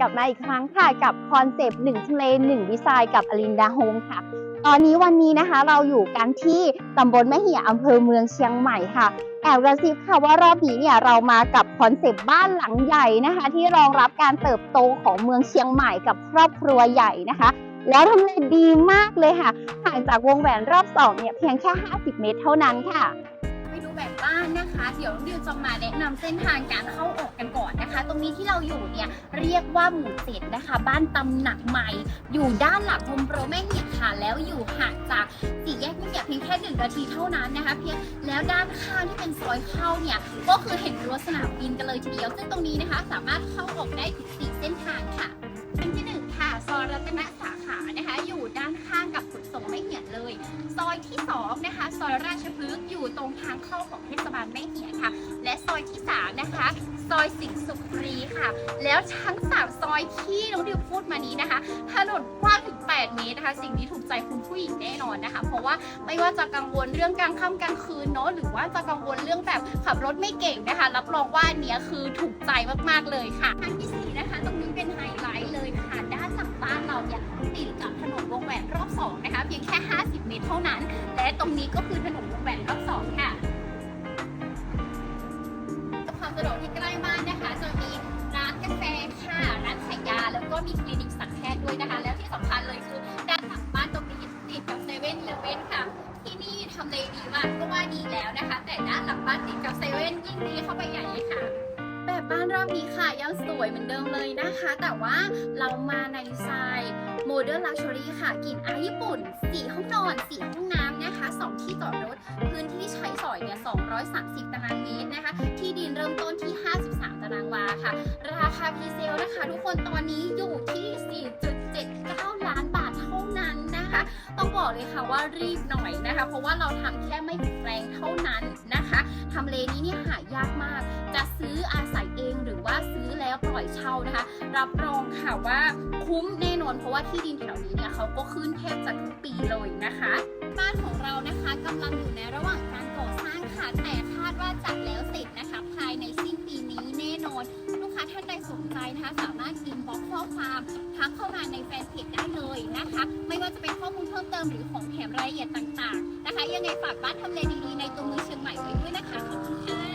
กลับมาอีกครั้งค่ะกับคอนเซปต์หนึ่งทะเลหนึ่งดีไซน์กับอลินดาโฮมค่ะ ตอนนี้วันนี้นะคะเราอยู่กันที่ตำบลแม่เหี่ยอำเภอเมืองเชียงใหม่ค่ะแอบกระซิบค่ะว่ารอบนี้เนี่ยเรามากับคอนเซปต์บ้านหลังใหญ่นะคะ ที่รองรับการเติบโตของเมืองเชียงใหม่กับครอบครัวใหญ่นะคะ แล้วทำเลดีมากเลยค่ะห่างจากวงแหวนรอบสองเนี่ยเพียงแค่ 50 เมตรเท่านั้นค่ะ แบบบ้านนะคะเดี๋ยวน้องดิวจะมาแนะนำเส้นทางการเข้าออกกันก่อนนะคะ ตรงนี้ที่เราอยู่เนี่ยเรียกว่าหมู่เจ็ดนะคะ บ้านตำหนักใหม่ อยู่ด้านหลังโฮมโปรแม่เหียดค่ะ แล้วอยู่ห่างจากสี่แยกแม่เหียดเพียงแค่หนึ่งนาทีเท่านั้นนะคะ เพียงแล้วด้านข้างที่เป็นซอยเข้าเนี่ยก็คือเห็นรั้วสนามบินกันเลยทีเดียว ซึ่งตรงนี้นะคะสามารถเข้าออกได้ถึงสี่เส้น ยดเลย ซอยที่สองนะคะซอยราชพฤกษ์อยู่ตรงทางเข้าของเทศบาลแม่เหียค่ะ และซอยที่สามนะคะซอยสิงห์สุขรีค่ะ แล้วทั้งสามซอยที่น้องดิวพูดมานี้นะคะถนนกว้างถึง 8 เมตรนะคะ สิ่งนี้ถูกใจคุณผู้หญิงแน่นอนนะคะ เพราะว่าไม่ว่าจะกังวลเรื่องกลางค่ำกลางคืนเนาะหรือว่าจะกังวลเรื่องแบบขับรถไม่เก่งนะคะ รับรองว่าอันเนี้ยคือถูกใจมากๆเลยค่ะอันที่สี่นะคะ ตรงนี้เป็น รงนี้ก็คือถนนวงแหวนรอบสองค่ะความสะดวกที่ใกล้บ้านนะคะ จะมีร้านกาแฟค่ะ ร้านขายยา แล้วก็มีคลินิกสัตวแพทย์ด้วยนะคะ แล้วที่สำคัญเลยคือด้านหลังบ้านตรงนี้ติดกับเซเว่นเลเว่นค่ะ ที่นี่ทำเลดีมากก็ว่าดีแล้วนะคะ แต่ด้านหลังบ้านติดกับเซเว่นยิ่งดีเข้าไปใหญ่เลยค่ะแบบบ้านรอบนี้ค่ะยังสวยเหมือนเดิมเลยนะคะ แต่ว่าเรามาในสไตล์โมเดิร์นลักชัวรี่ค่ะกลิ่นอายญี่ปุ่น4ห้องนอน4ห้อง 2 ที่จอดรถ พื้นที่ใช้สอยเนี่ย 230 ตารางเมตรนะคะ ที่ดินเริ่มต้นที่ 53 ตารางวาค่ะ ราคาพรีเซลนะคะ ทุกคนตอนนี้อยู่ที่ 4.79 ล้านบาทเท่านั้นนะคะ ต้องบอกเลยค่ะว่ารีบหน่อยนะคะ เพราะว่าเราทำแค่ไม่ถึงแปลงเท่านั้นนะคะทำเลนี้เนี่ยหายากมาก จะซื้ออาศัยเองหรือว่าซื้อแล้วปล่อยเช่านะคะ รับรองค่ะว่าคุ้มแน่นอนเพราะว่าที่ดินแถวนี้เนี่ยเขาก็ขึ้นแทบจะทุกปีเลยนะคะ นของเรานะคะกำลังอยู่ในระหว่างการก่อสร้างค่ะ แต่คาดว่าจะแล้วเสร็จนะคะ ภายในสิ้นปีนี้แน่นอน ลูกค้าท่านใดสนใจนะคะ สามารถอินบ็อกข้อความทักเข้ามาในแฟนเพจได้เลยนะคะ ไม่ว่าจะเป็นข้อมูลเพิ่มเติมหรือของแถมรายละเอียดต่างๆ นะคะ ยังไงฝากบ้านทำเลดีๆในตัวเมืองเชียงใหม่ไว้ด้วยนะคะขอบคุณค่ะ